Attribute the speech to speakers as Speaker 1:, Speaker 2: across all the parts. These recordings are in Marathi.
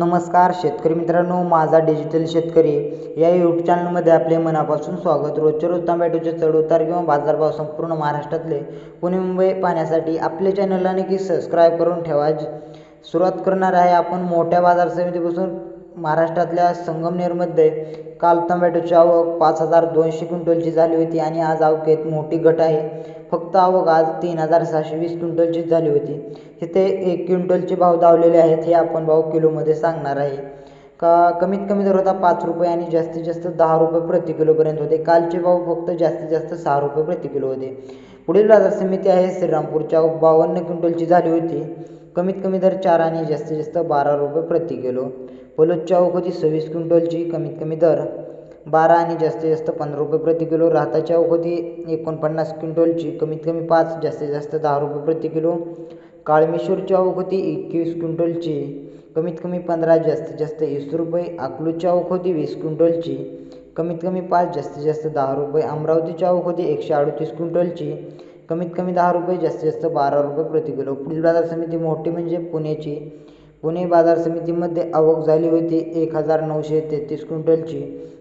Speaker 1: नमस्कार शेतकरी मित्रांनो माझा डिजिटल शेतकरी या यूट्यूब चॅनलमध्ये आपले मनापासून स्वागत. रोजच्या रोज टोमॅटोचे चढउतार किंवा बाजारभाव संपूर्ण महाराष्ट्रातले पुणे मुंबई पाहण्यासाठी आपल्या चॅनलला नक्की सबस्क्राईब करून ठेवा. सुरुवात करणार आहे आपण मोठ्या बाजार समितीपासून महाराष्ट्रातल्या संगमनेरमध्ये काल टोमॅटोची आवक पाच हजार दोनशे क्विंटलची झाली होती आणि आज आवकेत मोठी घट आहे. फक्त आवक आज तीन हजार सहाशे वीस क्विंटलचीच झाली होती. तिथे एक क्विंटलचे भाव दावलेले आहेत हे आपण भाव किलोमध्ये सांगणार आहे. का कमीत कमी दर होता पाच रुपये आणि जास्तीत जास्त दहा रुपये प्रति किलोपर्यंत होते. कालचे भाव फक्त जास्तीत जास्त सहा रुपये प्रति किलो होते. पुढील बाजार समिती आहे श्रीरामपूरच्या बावन्न क्विंटलची झाली होती. कमीत कमी दर चार आणि जास्तीत जास्त बारा रुपये प्रति किलो. पलोदच्या होती सव्वीस क्विंटलची कमीत कमी दर बारा आणि जास्तीत जास्त पंधरा रुपये प्रति किलो. राहताच्या आवक होती एकोणपन्नास क्विंटलची कमीत कमी पाच जास्तीत जास्त दहा रुपये प्रति किलो. काळमेश्वरची आवक होती एकवीस क्विंटलची कमीत कमी पंधरा जास्तीत जास्त वीस रुपये. अकलूजची आवक होती वीस क्विंटलची कमीत कमी पाच जास्तीत जास्त दहा रुपये. अमरावतीची आवक होती एकशे अडतीस क्विंटलची कमीत कमी दहा रुपये जास्तीत जास्त बारा रुपये प्रति किलो. पुढील बाजार समिती मोठी म्हणजे पुण्याची पुणे बाजार समितीमध्ये आवक झाली होती एक हजार नऊशे तेहतीस क्विंटलची.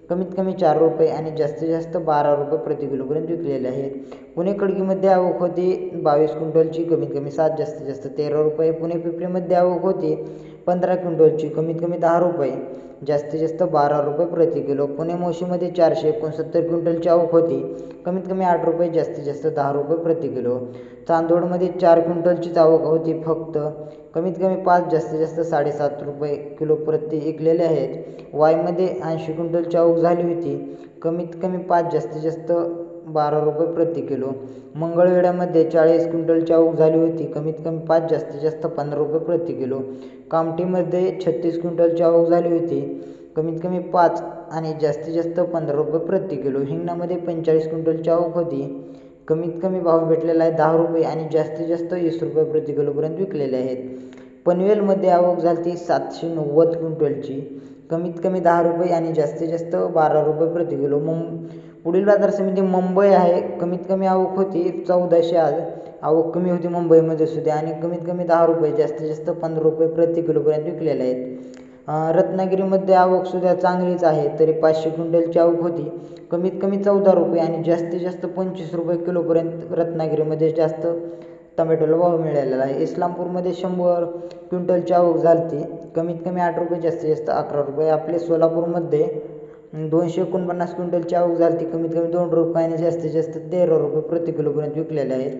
Speaker 1: कमीत कमी चार रुपये आणि जास्तीत जास्त बारा रुपये प्रति किलोपर्यंत विकलेले आहेत. पुणे खडकीमध्ये आवक होती बावीस क्विंटलची. कमीत कमी सात जास्तीत जास्त तेरा रुपये पुणे पिपरीमध्ये आवक होती. पंधरा क्विंटलची कमीत कमी दहा रुपये जास्तीत जास्त बारा रुपये प्रति किलो. पुणे मोशीमध्ये चारशे एकोणसत्तर क्विंटलची आवक होती कमीत कमी आठ रुपये जास्तीत जास्त दहा रुपये प्रति किलो. चांदोडमध्ये चार क्विंटलचीच आवक होती फक्त कमीत कमी पाच जास्तीत जास्त साडेसात रुपये किलो प्रति विकलेले आहेत. वायमध्ये ऐंशी क्विंटलची आवक झाली होती कमीत कमी पाच जास्तीत जास्त बारा रुपये प्रति किलो. मंगळवेढ्यामध्ये चाळीस क्विंटलची आवक झाली होती. कमीत कमी पाच जास्तीत जास्त पंधरा रुपये प्रति किलो. कामठीमध्ये छत्तीस क्विंटलची आवक झाली होती. कमीत कमी पाच आणि जास्तीत जास्त पंधरा रुपये प्रति किलो. हिंगणामध्ये पंचेचाळीस क्विंटलची आवक होती. कमीत कमी भाव भेटलेला आहे दहा रुपये आणि जास्तीत जास्त वीस रुपये प्रति किलोपर्यंत विकलेले आहेत. पनवेलमध्ये आवक झाली सातशे नव्वद क्विंटलची. कमीत कमी दहा रुपये आणि जास्तीत जास्त बारा रुपये प्रति किलो. मुं पुढील बाजार समिती म्हणजे मुंबई आहे. कमीत कमी आवक होती चौदाशे आज. आवक कमी होती मुंबईमध्ये सुद्धा आणि कमीत कमी दहा रुपये जास्तीत जास्त पंधरा रुपये प्रति किलोपर्यंत विकलेले आहेत. रत्नागिरीमध्ये आवकसुद्धा चांगलीच आहे तरी पाचशे क्विंटलची आवक होती. कमीत कमी चौदा रुपये आणि जास्तीत जास्त पंचवीस रुपये किलोपर्यंत रत्नागिरीमध्ये जास्त टमॅटोला भाव मिळालेला आहे. इस्लामपूरमध्ये शंभर क्विंटलची आवक झाली कमीत कमी आठ रुपये जास्तीत जास्त अकरा रुपये. आपले सोलापूरमध्ये दोनशे एकोणपन्नास क्विंटलची आवक झाली कमीत कमी दोन रुपये आणि जास्तीत जास्त तेरा रुपये प्रति किलोपर्यंत विकलेले आहेत.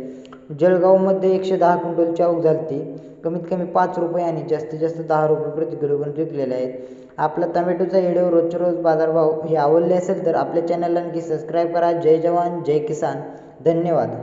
Speaker 1: जळगावमध्ये एकशे दहा क्विंटलची आवक झाली कमीत कमी पाच रुपये आणि जास्तीत जास्त दहा रुपये प्रति किलोपर्यंत विकलेले आहेत. आपला टमॅटोचा व्हिडिओ रोजच्या रोज बाजारभाव हे आवडले असेल तर आपल्या चॅनलला नक्की सबस्क्राईब करा. जय जवान जय किसान. धन्यवाद.